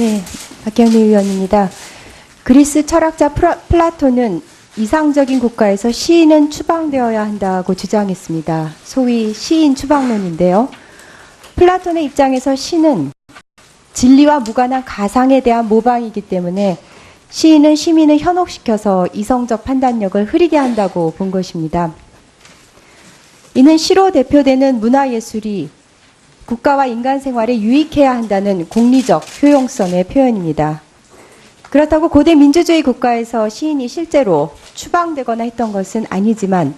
네, 박경미 의원입니다. 그리스 철학자 플라톤은 이상적인 국가에서 시인은 추방되어야 한다고 주장했습니다. 소위 시인 추방론인데요. 플라톤의 입장에서 시는 진리와 무관한 가상에 대한 모방이기 때문에 시인은 시민을 현혹시켜서 이성적 판단력을 흐리게 한다고 본 것입니다. 이는 시로 대표되는 문화예술이 국가와 인간 생활에 유익해야 한다는 공리적 효용성의 표현입니다. 그렇다고 고대 민주주의 국가에서 시인이 실제로 추방되거나 했던 것은 아니지만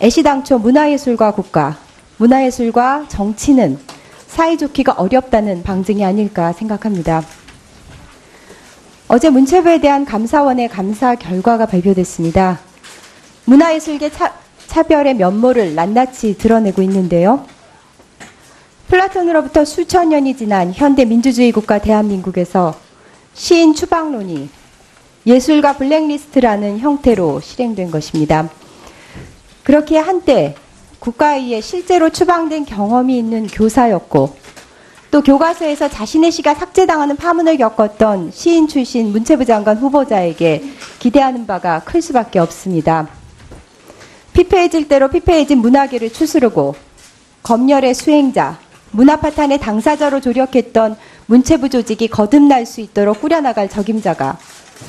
애시당초 문화예술과 국가, 문화예술과 정치는 사이좋기가 어렵다는 방증이 아닐까 생각합니다. 어제 문체부에 대한 감사원의 감사 결과가 발표됐습니다. 문화예술계 차, 차별의 면모를 낱낱이 드러내고 있는데요. 플라톤으로부터 수천 년이 지난 현대 민주주의 국가 대한민국에서 시인 추방론이 예술가 블랙리스트라는 형태로 실행된 것입니다. 그렇게 한때 국가에 의해 실제로 추방된 경험이 있는 교사였고 또 교과서에서 자신의 시가 삭제당하는 파문을 겪었던 시인 출신 문체부 장관 후보자에게 기대하는 바가 클 수밖에 없습니다. 피폐해질 대로 피폐해진 문화계를 추스르고 검열의 수행자, 문화파탄의 당사자로 조력했던 문체부 조직이 거듭날 수 있도록 꾸려나갈 적임자가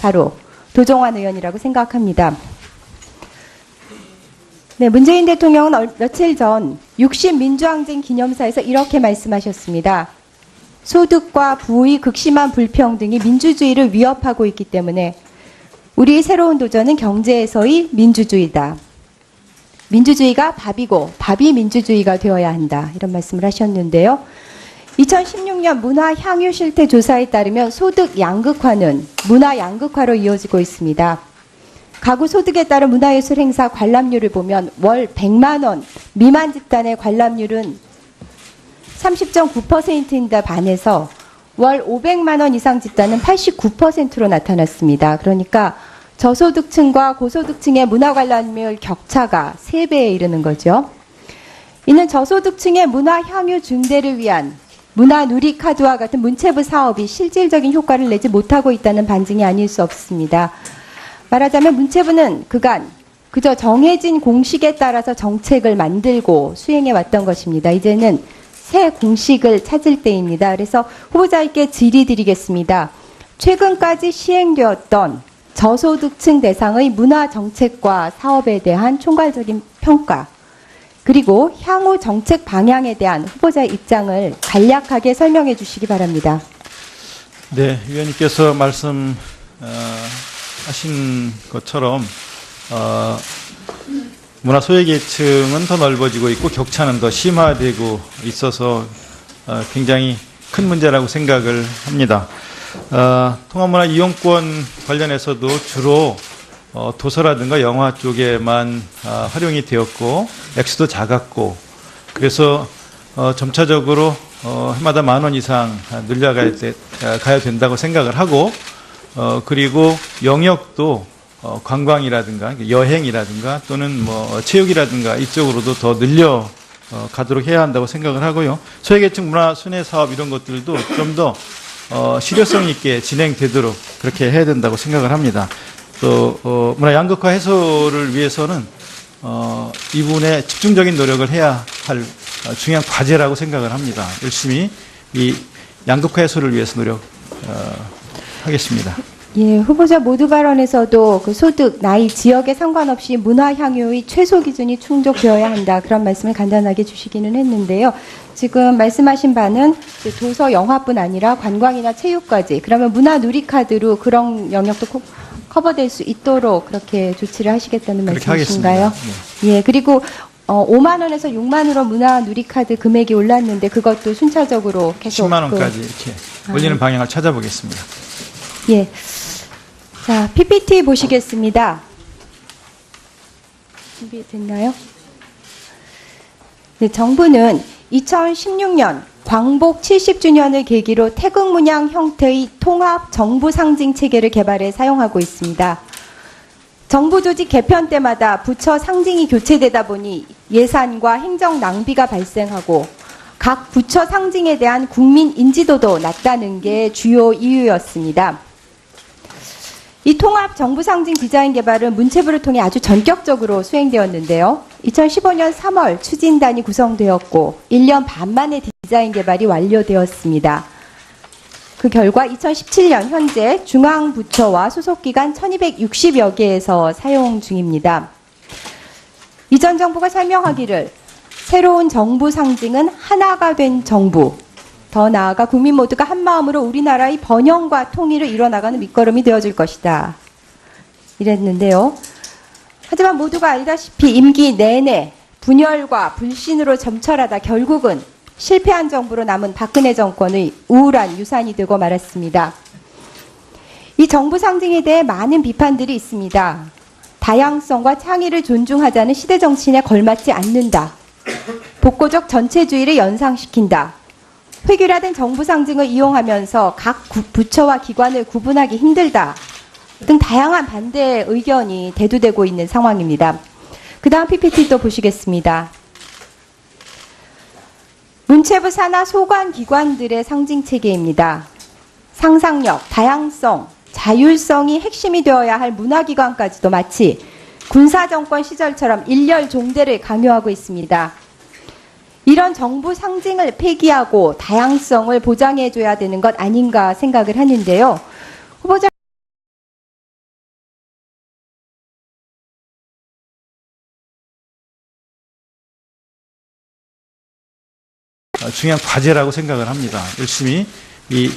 바로 도종환 의원이라고 생각합니다. 네, 문재인 대통령은 얼- 며칠 전 60 민주항쟁 기념사에서 이렇게 말씀하셨습니다. 소득과 부의 극심한 불평등이 민주주의를 위협하고 있기 때문에 우리의 새로운 도전은 경제에서의 민주주의다. 민주주의가 밥이고 밥이 민주주의가 되어야 한다. 이런 말씀을 하셨는데요. 2016년 문화 향유 실태 조사에 따르면 소득 양극화는 문화 양극화로 이어지고 있습니다. 가구 소득에 따른 문화예술 행사 관람료를 보면 월 100만 원 미만 집단의 관람률은 30.9%인데 반해서 월 500만 원 이상 집단은 89%로 나타났습니다. 그러니까 저소득층과 고소득층의 문화 관람료 격차가 3배에 이르는 거죠. 이는 저소득층의 문화 향유 증대를 위한 문화 누리 카드와 같은 문체부 사업이 실질적인 효과를 내지 못하고 있다는 반증이 아닐 수 없습니다. 말하자면 문체부는 그간 그저 정해진 공식에 따라서 정책을 만들고 수행해 왔던 것입니다. 이제는 새 공식을 찾을 때입니다. 그래서 후보자에게 질의드리겠습니다. 최근까지 시행되었던 저소득층 대상의 문화 정책과 사업에 대한 총괄적인 평가, 그리고 향후 정책 방향에 대한 후보자의 입장을 간략하게 설명해 주시기 바랍니다. 네, 위원님께서 말씀 하신 것처럼 어, 문화 소외계층은 더 넓어지고 있고 격차는 더 심화되고 있어서 어, 굉장히 큰 문제라고 생각을 합니다. 어, 통합문화 이용권 관련해서도 주로 어, 도서라든가 영화 쪽에만 아, 활용이 되었고 액수도 작았고 그래서 어, 점차적으로 어, 해마다 만 원 이상 늘려가야 돼, 아, 가야 된다고 생각을 하고 어, 그리고 영역도 어, 관광이라든가 여행이라든가 또는 뭐 체육이라든가 이쪽으로도 더 늘려 어, 가도록 해야 한다고 생각을 하고요. 소외계층 문화 순회 사업 이런 것들도 좀더 어, 실효성 있게 진행되도록 그렇게 해야 된다고 생각을 합니다. 또 어, 문화 양극화 해소를 위해서는 어, 이 부분에 집중적인 노력을 해야 할 어, 중요한 과제라고 생각을 합니다. 열심히 이 양극화 해소를 위해서 노력 어, 하겠습니다. 예, 후보자 모두 발언에서도 그 소득, 나이, 지역에 상관없이 문화 향유의 최소 기준이 충족되어야 한다. 그런 말씀을 간단하게 주시기는 했는데요. 지금 말씀하신 바는 도서, 영화뿐 아니라 관광이나 체육까지 그러면 문화 누리카드로 그런 영역도 코- 커버될 수 있도록 그렇게 조치를 하시겠다는 말씀이신가요? 하겠습니다. 예, 그리고 어, 5만 원에서 6만 원으로 문화 누리카드 금액이 올랐는데 그것도 순차적으로 계속 10만 그- 원까지 이렇게 아. 올리는 방향을 찾아보겠습니다. 예. 자, PPT 보시겠습니다. 준비됐나요? 네, 정부는 2016년 광복 70주년을 계기로 태극 문양 형태의 통합 정부 상징 체계를 개발해 사용하고 있습니다. 정부 조직 개편 때마다 부처 상징이 교체되다 보니 예산과 행정 낭비가 발생하고 각 부처 상징에 대한 국민 인지도도 낮다는 게 주요 이유였습니다. 이 통합 정부 상징 디자인 개발은 문체부를 통해 아주 전격적으로 수행되었는데요. 2015년 3월 추진단이 구성되었고 1년 반 만에 디자인 개발이 완료되었습니다. 그 결과 2017년 현재 중앙부처와 소속기관 1260여 개에서 사용 중입니다. 이전 정부가 설명하기를 새로운 정부 상징은 하나가 된 정부, 더 나아가 국민 모두가 한 마음으로 우리나라의 번영과 통일을 이뤄나가는 밑거름이 되어줄 것이다. 이랬는데요. 하지만 모두가 알다시피 임기 내내 분열과 불신으로 점철하다 결국은 실패한 정부로 남은 박근혜 정권의 우울한 유산이 되고 말았습니다. 이 정부 상징에 대해 많은 비판들이 있습니다. 다양성과 창의를 존중하자는 시대 정신에 걸맞지 않는다. 복고적 전체주의를 연상시킨다. 획일화된 정부 상징을 이용하면서 각 구- 부처와 기관을 구분하기 힘들다. 등 다양한 반대 의견이 대두되고 있는 상황입니다. 그 다음 PPT 또 보시겠습니다. 문체부 산하 소관 기관들의 상징 체계입니다. 상상력, 다양성, 자율성이 핵심이 되어야 할 문화기관까지도 마치 군사정권 시절처럼 일렬 종대를 강요하고 있습니다. 이런 정부 상징을 폐기하고 다양성을 보장해줘야 되는 것 아닌가 생각을 하는데요. 후보자 어, 중요한 과제라고 생각을 합니다. 열심히 이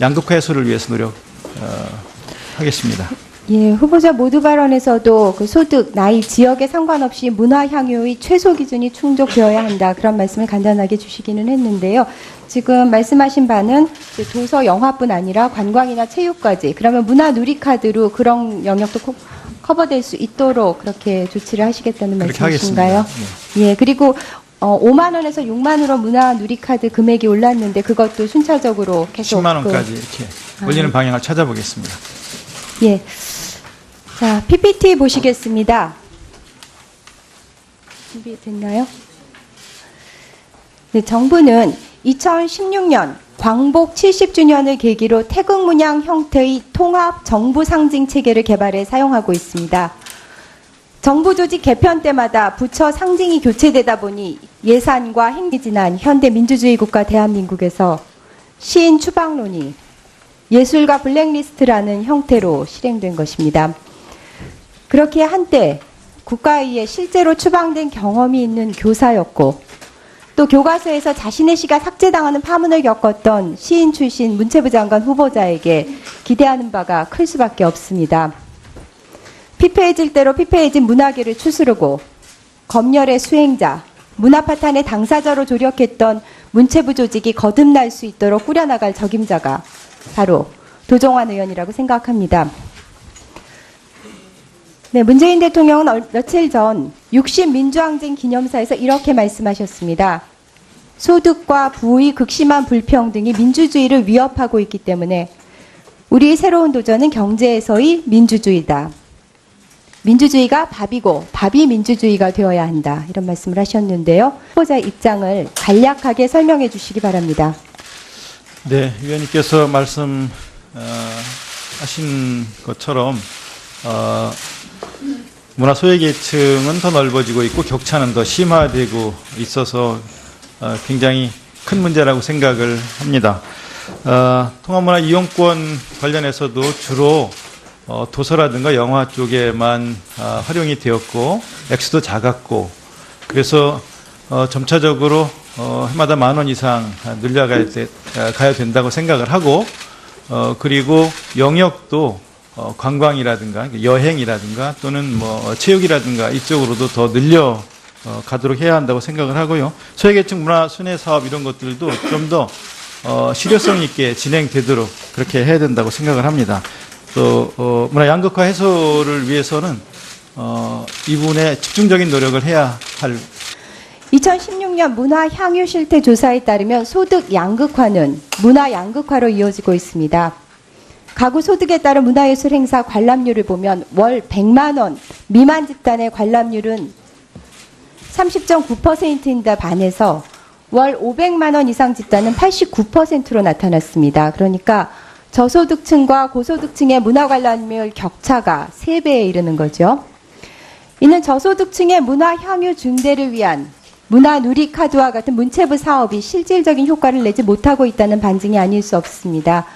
양극화 해소를 위해서 노력하겠습니다. 예, 후보자 모두 발언에서도 그 소득, 나이, 지역에 상관없이 문화 향유의 최소 기준이 충족되어야 한다. 그런 말씀을 간단하게 주시기는 했는데요. 지금 말씀하신 바는 도서, 영화뿐 아니라 관광이나 체육까지 그러면 문화 누리카드로 그런 영역도 코- 커버될 수 있도록 그렇게 조치를 하시겠다는 말씀이신가요? 하겠습니다. 예, 그리고 어, 5만 원에서 6만 원으로 문화 누리카드 금액이 올랐는데 그것도 순차적으로 계속 10만 그- 원까지 이렇게 아. 올리는 방향을 찾아보겠습니다. 예. 자, PPT 보시겠습니다. 준비됐나요? 네, 정부는 2016년 광복 70주년을 계기로 태극 문양 형태의 통합 정부 상징 체계를 개발해 사용하고 있습니다. 정부 조직 개편 때마다 부처 상징이 교체되다 보니 예산과 행위 지난 현대 민주주의 국가 대한민국에서 시인 추방론이 예술가 블랙리스트라는 형태로 실행된 것입니다. 그렇게 한때 국가의에 실제로 추방된 경험이 있는 교사였고 또 교과서에서 자신의 시가 삭제당하는 파문을 겪었던 시인 출신 문체부 장관 후보자에게 기대하는 바가 클 수밖에 없습니다. 피폐해질 대로 피폐해진 문화계를 추스르고 검열의 수행자, 문화파탄의 당사자로 조력했던 문체부 조직이 거듭날 수 있도록 꾸려나갈 적임자가 바로 도종환 의원이라고 생각합니다. 네, 문재인 대통령은 얼- 며칠 전 60민주항쟁 기념사에서 이렇게 말씀하셨습니다. 소득과 부의 극심한 불평등이 민주주의를 위협하고 있기 때문에 우리의 새로운 도전은 경제에서의 민주주의다. 민주주의가 밥이고 밥이 민주주의가 되어야 한다. 이런 말씀을 하셨는데요. 후보자 입장을 간략하게 설명해 주시기 바랍니다. 네, 위원님께서 말씀하신 것처럼 어, 문화 소외 계층은 더 넓어지고 있고 격차는 더 심화되고 있어서 어, 굉장히 큰 문제라고 생각을 합니다. 어, 통합문화 이용권 관련해서도 주로 어, 도서라든가 영화 쪽에만 아, 활용이 되었고 액수도 작았고 그래서 어, 점차적으로 어, 해마다 만 원 이상 늘려가야 된다고 생각을 하고 어, 그리고 영역도 어, 관광이라든가 여행이라든가 또는 뭐 체육이라든가 이쪽으로도 더 늘려 어, 가도록 해야 한다고 생각을 하고요. 소외계층 문화 순회 사업 이런 것들도 좀더 어, 실효성 있게 진행되도록 그렇게 해야 된다고 생각을 합니다. 또 어, 문화 양극화 해소를 위해서는 어, 이 부분에 집중적인 노력을 해야 할 2016년 문화 향유 실태 조사에 따르면 소득 양극화는 문화 양극화로 이어지고 있습니다. 가구 소득에 따른 문화예술 행사 관람률을 보면 월 100만 원 미만 집단의 관람률은 30.9%인데 반해서 월 500만 원 이상 집단은 89%로 나타났습니다. 그러니까 저소득층과 고소득층의 문화 관람률 격차가 3배에 이르는 거죠. 이는 저소득층의 문화 향유 증대를 위한 문화 누리 카드와 같은 문체부 사업이 실질적인 효과를 내지 못하고 있다는 반증이 아닐 수 없습니다.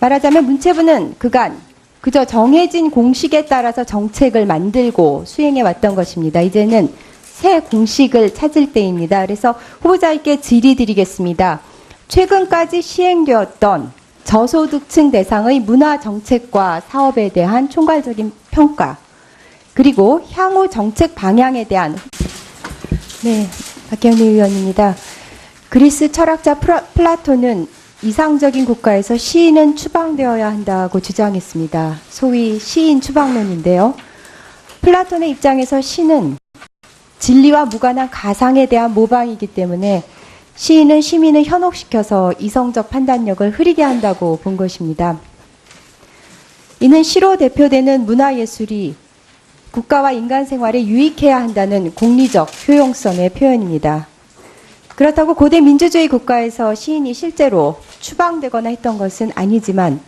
말하자면 문체부는 그간 그저 정해진 공식에 따라서 정책을 만들고 수행해 왔던 것입니다. 이제는 새 공식을 찾을 때입니다. 그래서 후보자에게 질의드리겠습니다. 최근까지 시행되었던 저소득층 대상의 문화 정책과 사업에 대한 총괄적인 평가, 그리고 향후 정책 방향에 대한 네, 박경리 의원입니다. 그리스 철학자 플라톤은 이상적인 국가에서 시인은 추방되어야 한다고 주장했습니다. 소위 시인 추방론인데요. 플라톤의 입장에서 시는 진리와 무관한 가상에 대한 모방이기 때문에 시인은 시민을 현혹시켜서 이성적 판단력을 흐리게 한다고 본 것입니다. 이는 시로 대표되는 문화예술이 국가와 인간 생활에 유익해야 한다는 공리적 효용성의 표현입니다. 그렇다고 고대 민주주의 국가에서 시인이 실제로 추방되거나 했던 것은 아니지만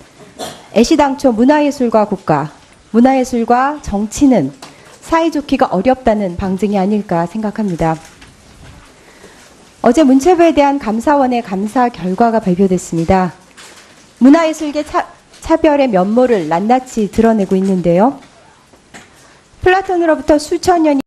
애시당초 문화예술과 국가, 문화예술과 정치는 사이좋기가 어렵다는 방증이 아닐까 생각합니다. 어제 문체부에 대한 감사원의 감사 결과가 발표됐습니다. 문화예술계 차, 차별의 면모를 낱낱이 드러내고 있는데요. 플라톤으로부터 수천 년이